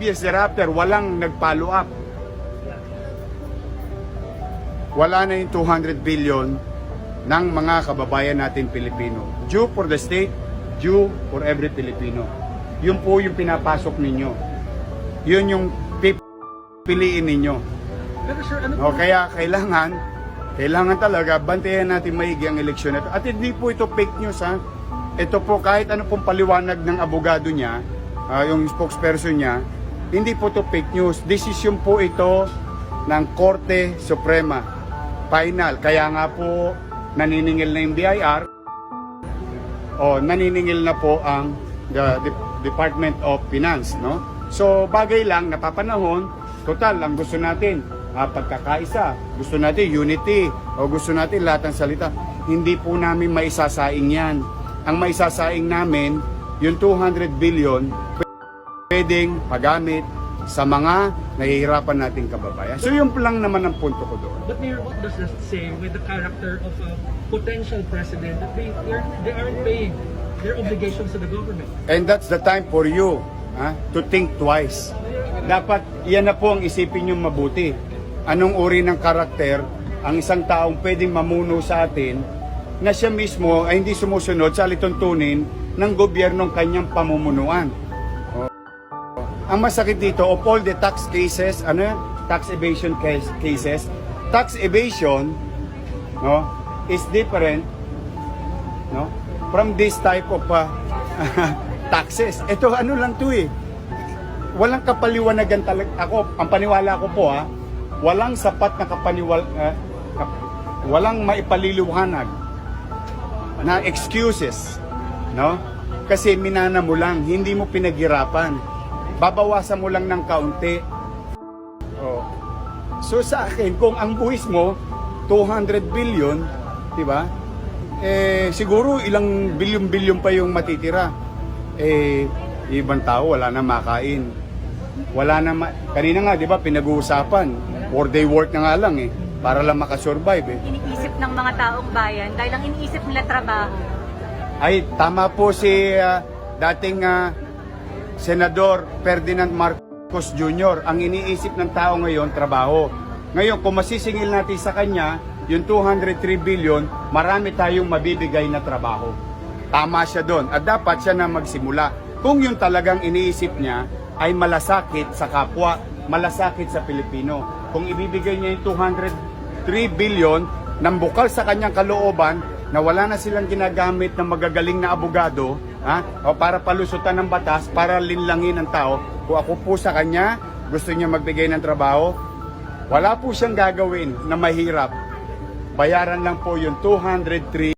years thereafter, walang nag-follow up. Wala na yung 200 billion ng mga kababayan natin Pilipino. Due for the state, due for every Filipino. Yun po yung pinapasok ninyo. Yun yung pipiliin ninyo. Pero sir, ano O kaya kailangan, kailangan talaga bantayan natin maigi ang eleksyon na ito. At hindi po ito fake news ha. Ito po kahit ano pong paliwanag ng abogado niya, ah, yung spokesperson niya, hindi po ito fake news. Desisyon po ito ng Korte Suprema. Final. Kaya nga po naniningil na yung BIR o naniningil na po ang the De- Department of Finance, no? So bagay lang napapanahon, total ang gusto natin ah, pagkakaisa, gusto natin unity o gusto natin lahat ng salita. Hindi po namin maisasaing 'yan. Ang maisasaing namin yung 200 billion pwedeng pagamit sa mga nahihirapan nating kababayan. So yun lang naman ang punto ko doon. But Mayor, what does this say with the character of a potential president that they they aren't paying their obligations to the government? And that's the time for you ha, to think twice. Dapat yan na po ang isipin nyo mabuti. Anong uri ng karakter ang isang taong pwedeng mamuno sa atin na siya mismo ay hindi sumusunod sa lituntunin ng gobyernong kanyang pamumunuan. Ang masakit dito, of all the tax cases, ano yan? Tax evasion case, cases, tax evasion no, is different no? From this type of uh, taxes. Ito ano lang 'to eh. Walang kapaliwanagan talaga ako, ang paniwala ko po ha, walang sapat na kapaniwal uh, kap- walang maipaliliwanag na excuses, no? Kasi minana mo lang, hindi mo pinaghirapan. Babawasan mo lang ng kaunti. Oh. So sa akin, kung ang buwis mo 200 billion, 'di ba? Eh siguro ilang bilyon-bilyon pa yung matitira. Eh ibang tao wala na makain. Wala na ma- kanina nga 'di ba pinag-uusapan, four day work na nga lang eh para lang makasurvive eh. iniisip ng mga taong bayan dahil ang iniisip nila trabaho. Ay tama po si ah, dating ah, Senador Ferdinand Marcos Jr. Ang iniisip ng tao ngayon, trabaho. Ngayon, kung masisingil natin sa kanya, yung 203 billion, marami tayong mabibigay na trabaho. Tama siya doon. At dapat siya na magsimula. Kung yung talagang iniisip niya ay malasakit sa kapwa, malasakit sa Pilipino. Kung ibibigay niya yung 203 billion ng bukal sa kanyang kalooban na wala na silang ginagamit ng magagaling na abogado ha? o para palusutan ng batas, para linlangin ang tao. Kung ako po sa kanya, gusto niya magbigay ng trabaho, wala po siyang gagawin na mahirap. Bayaran lang po yung 203